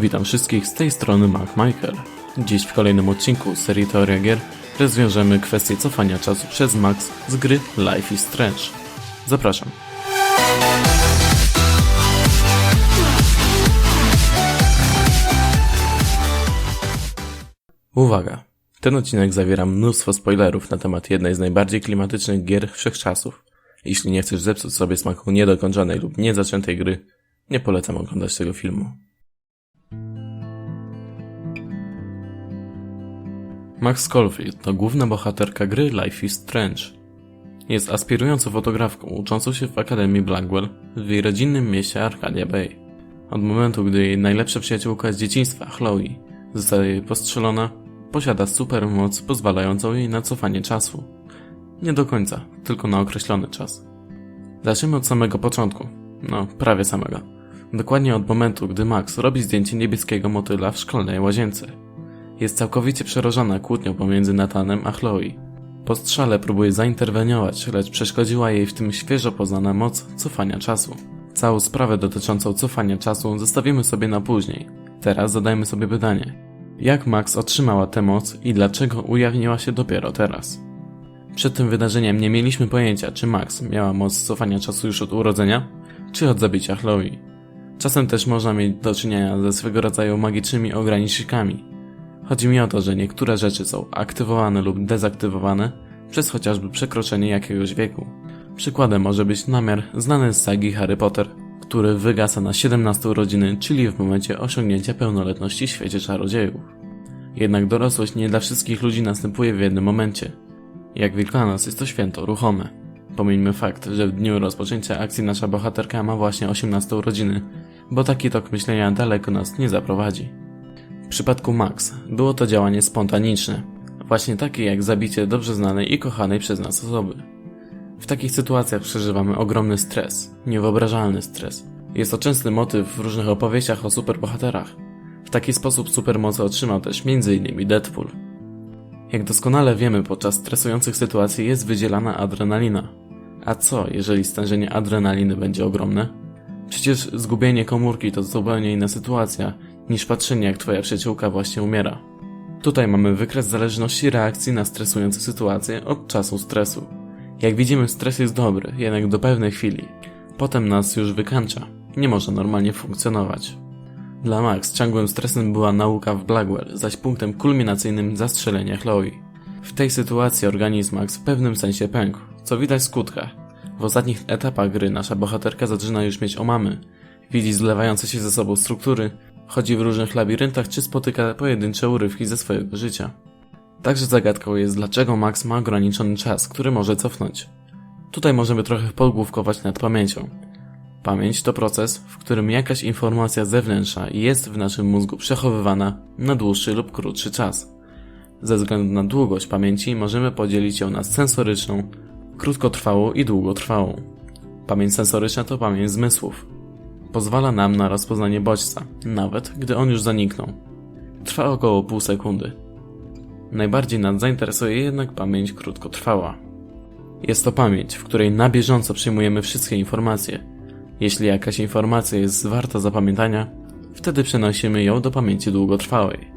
Witam wszystkich z tej strony Mark Michael. Dziś w kolejnym odcinku serii Teoria Gier rozwiążemy kwestię cofania czasu przez Max z gry Life is Strange. Zapraszam. Uwaga! Ten odcinek zawiera mnóstwo spoilerów na temat jednej z najbardziej klimatycznych gier wszechczasów. Jeśli nie chcesz zepsuć sobie smaku niedokończonej lub niezaczętej gry, nie polecam oglądać tego filmu. Max Schofield to główna bohaterka gry Life is Strange. Jest aspirującą fotografką uczącą się w Akademii Blackwell w jej rodzinnym mieście Arcadia Bay. Od momentu, gdy jej najlepsza przyjaciółka z dzieciństwa, Chloe, zostaje postrzelona, posiada supermoc pozwalającą jej na cofanie czasu. Nie do końca, tylko na określony czas. Zacznijmy od samego początku. No, prawie samego. Dokładnie od momentu, gdy Max robi zdjęcie niebieskiego motyla w szkolnej łazience. Jest całkowicie przerażona kłótnią pomiędzy Natanem a Chloe. Po strzale próbuje zainterweniować, lecz przeszkodziła jej w tym świeżo poznana moc cofania czasu. Całą sprawę dotyczącą cofania czasu zostawimy sobie na później. Teraz zadajmy sobie pytanie. Jak Max otrzymała tę moc i dlaczego ujawniła się dopiero teraz? Przed tym wydarzeniem nie mieliśmy pojęcia, czy Max miała moc cofania czasu już od urodzenia, czy od zabicia Chloe. Czasem też można mieć do czynienia ze swego rodzaju magicznymi ogranicznikami. Chodzi mi o to, że niektóre rzeczy są aktywowane lub dezaktywowane przez chociażby przekroczenie jakiegoś wieku. Przykładem może być namiar znany z sagi Harry Potter, który wygasa na 17 urodziny, czyli w momencie osiągnięcia pełnoletności w świecie czarodziejów. Jednak dorosłość nie dla wszystkich ludzi następuje w jednym momencie. Jak Wielkanoc jest to święto ruchome. Pomijmy fakt, że w dniu rozpoczęcia akcji nasza bohaterka ma właśnie 18 urodziny, bo taki tok myślenia daleko nas nie zaprowadzi. W przypadku Max było to działanie spontaniczne, właśnie takie jak zabicie dobrze znanej i kochanej przez nas osoby. W takich sytuacjach przeżywamy ogromny stres, niewyobrażalny stres. Jest to częsty motyw w różnych opowieściach o superbohaterach. W taki sposób supermocy otrzymał też m.in. Deadpool. Jak doskonale wiemy, podczas stresujących sytuacji jest wydzielana adrenalina. A co, jeżeli stężenie adrenaliny będzie ogromne? Przecież zgubienie komórki to zupełnie inna sytuacja niż patrzenie jak twoja przyjaciółka właśnie umiera. Tutaj mamy wykres zależności reakcji na stresujące sytuacje od czasu stresu. Jak widzimy, stres jest dobry, jednak do pewnej chwili. Potem nas już wykańcza. Nie może normalnie funkcjonować. Dla Max ciągłym stresem była nauka w Blackwell, zaś punktem kulminacyjnym zastrzelenie Chloe. W tej sytuacji organizm Max w pewnym sensie pękł, co widać w skutkach. W ostatnich etapach gry nasza bohaterka zaczyna już mieć omamy. Widzi zlewające się ze sobą struktury, chodzi w różnych labiryntach czy spotyka pojedyncze urywki ze swojego życia. Także zagadką jest, dlaczego Max ma ograniczony czas, który może cofnąć. Tutaj możemy trochę pogłówkować nad pamięcią. Pamięć to proces, w którym jakaś informacja zewnętrzna jest w naszym mózgu przechowywana na dłuższy lub krótszy czas. Ze względu na długość pamięci możemy podzielić ją na sensoryczną, krótkotrwałą i długotrwałą. Pamięć sensoryczna to pamięć zmysłów. Pozwala nam na rozpoznanie bodźca, nawet gdy on już zaniknął. Trwa około pół sekundy. Najbardziej nas zainteresuje jednak pamięć krótkotrwała. Jest to pamięć, w której na bieżąco przyjmujemy wszystkie informacje. Jeśli jakaś informacja jest warta zapamiętania, wtedy przenosimy ją do pamięci długotrwałej.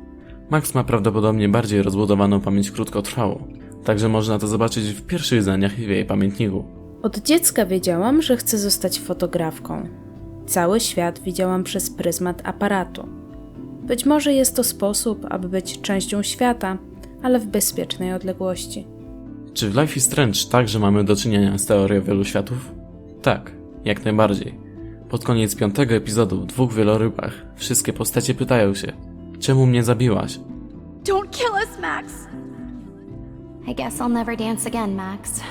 Max ma prawdopodobnie bardziej rozbudowaną pamięć krótkotrwałą, także można to zobaczyć w pierwszych zdaniach w jej pamiętniku. Od dziecka wiedziałam, że chcę zostać fotografką. Cały świat widziałam przez pryzmat aparatu. Być może jest to sposób, aby być częścią świata, ale w bezpiecznej odległości. Czy w Life is Strange także mamy do czynienia z teorią wielu światów? Tak, jak najbardziej. Pod koniec piątego epizodu w dwóch wielorybach wszystkie postacie pytają się, czemu mnie zabiłaś? Don't kill us, Max! I guess I'll never dance again, Max.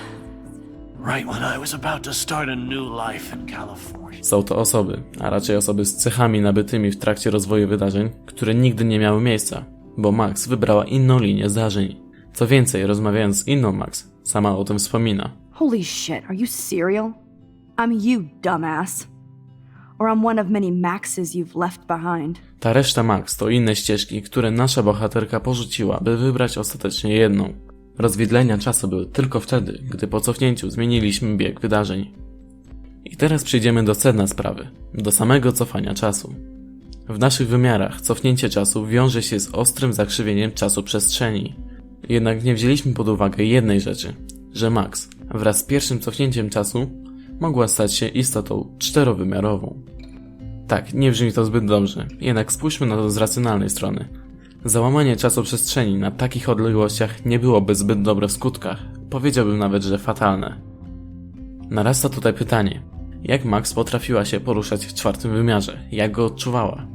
Right when I was about to start a new life in California. Są to osoby, a raczej osoby z cechami nabytymi w trakcie rozwoju wydarzeń, które nigdy nie miały miejsca, bo Max wybrała inną linię zdarzeń. Co więcej, rozmawiając z inną Max, sama o tym wspomina. Holy shit, are you serial? I'm you, dumbass. Or I'm one of many Maxes you've left behind. Ta reszta Max to inne ścieżki, które nasza bohaterka porzuciła, by wybrać ostatecznie jedną. Rozwidlenia czasu były tylko wtedy, gdy po cofnięciu zmieniliśmy bieg wydarzeń. I teraz przejdziemy do sedna sprawy, do samego cofania czasu. W naszych wymiarach cofnięcie czasu wiąże się z ostrym zakrzywieniem czasu-przestrzeni. Jednak nie wzięliśmy pod uwagę jednej rzeczy, że Max wraz z pierwszym cofnięciem czasu mogła stać się istotą czterowymiarową. Tak, nie brzmi to zbyt dobrze, jednak spójrzmy na to z racjonalnej strony. Załamanie czasoprzestrzeni na takich odległościach nie byłoby zbyt dobre w skutkach, powiedziałbym nawet, że fatalne. Narasta tutaj pytanie, jak Max potrafiła się poruszać w czwartym wymiarze, jak go odczuwała?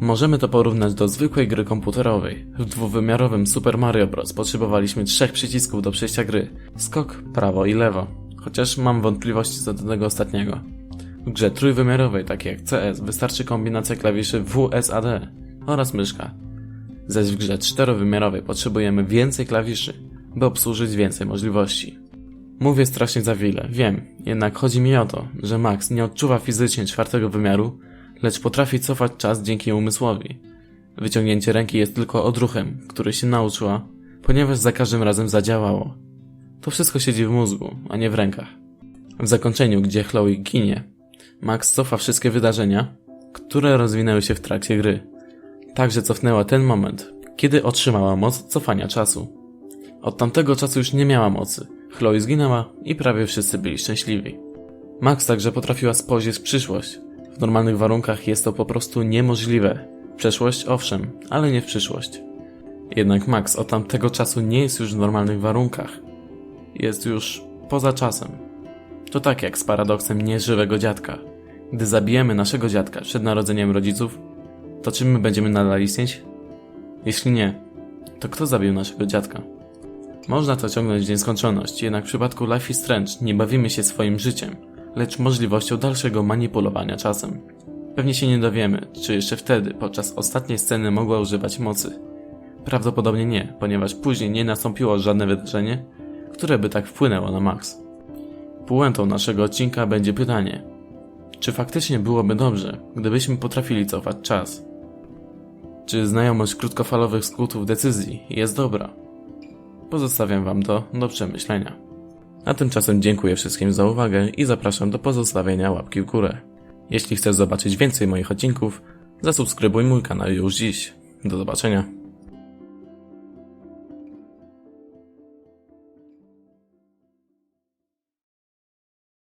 Możemy to porównać do zwykłej gry komputerowej. W dwuwymiarowym Super Mario Bros. potrzebowaliśmy trzech przycisków do przejścia gry. Skok, prawo i lewo. Chociaż mam wątpliwości co do tego ostatniego. W grze trójwymiarowej, takiej jak CS, wystarczy kombinacja klawiszy WSAD oraz myszka. Zaś w grze czterowymiarowej potrzebujemy więcej klawiszy, by obsłużyć więcej możliwości. Mówię strasznie za wiele, wiem, jednak chodzi mi o to, że Max nie odczuwa fizycznie czwartego wymiaru, lecz potrafi cofać czas dzięki umysłowi. Wyciągnięcie ręki jest tylko odruchem, który się nauczyła, ponieważ za każdym razem zadziałało. To wszystko siedzi w mózgu, a nie w rękach. W zakończeniu, gdzie Chloe ginie, Max cofa wszystkie wydarzenia, które rozwinęły się w trakcie gry. Także cofnęła ten moment, kiedy otrzymała moc cofania czasu. Od tamtego czasu już nie miała mocy. Chloe zginęła i prawie wszyscy byli szczęśliwi. Max także potrafiła spojrzeć w przyszłość. W normalnych warunkach jest to po prostu niemożliwe. Przeszłość owszem, ale nie w przyszłość. Jednak Max od tamtego czasu nie jest już w normalnych warunkach. Jest już poza czasem. To tak jak z paradoksem nieżywego dziadka. Gdy zabijemy naszego dziadka przed narodzeniem rodziców, to czy my będziemy nadal istnieć? Jeśli nie, to kto zabił naszego dziadka? Można to ciągnąć w nieskończoność, jednak w przypadku Life is Strange nie bawimy się swoim życiem, lecz możliwością dalszego manipulowania czasem. Pewnie się nie dowiemy, czy jeszcze wtedy, podczas ostatniej sceny mogła używać mocy. Prawdopodobnie nie, ponieważ później nie nastąpiło żadne wydarzenie, które by tak wpłynęło na Max. Puentą naszego odcinka będzie pytanie, czy faktycznie byłoby dobrze, gdybyśmy potrafili cofać czas? Czy znajomość krótkofalowych skutków decyzji jest dobra? Pozostawiam Wam to do przemyślenia. A tymczasem dziękuję wszystkim za uwagę i zapraszam do pozostawienia łapki w górę. Jeśli chcesz zobaczyć więcej moich odcinków, zasubskrybuj mój kanał już dziś. Do zobaczenia.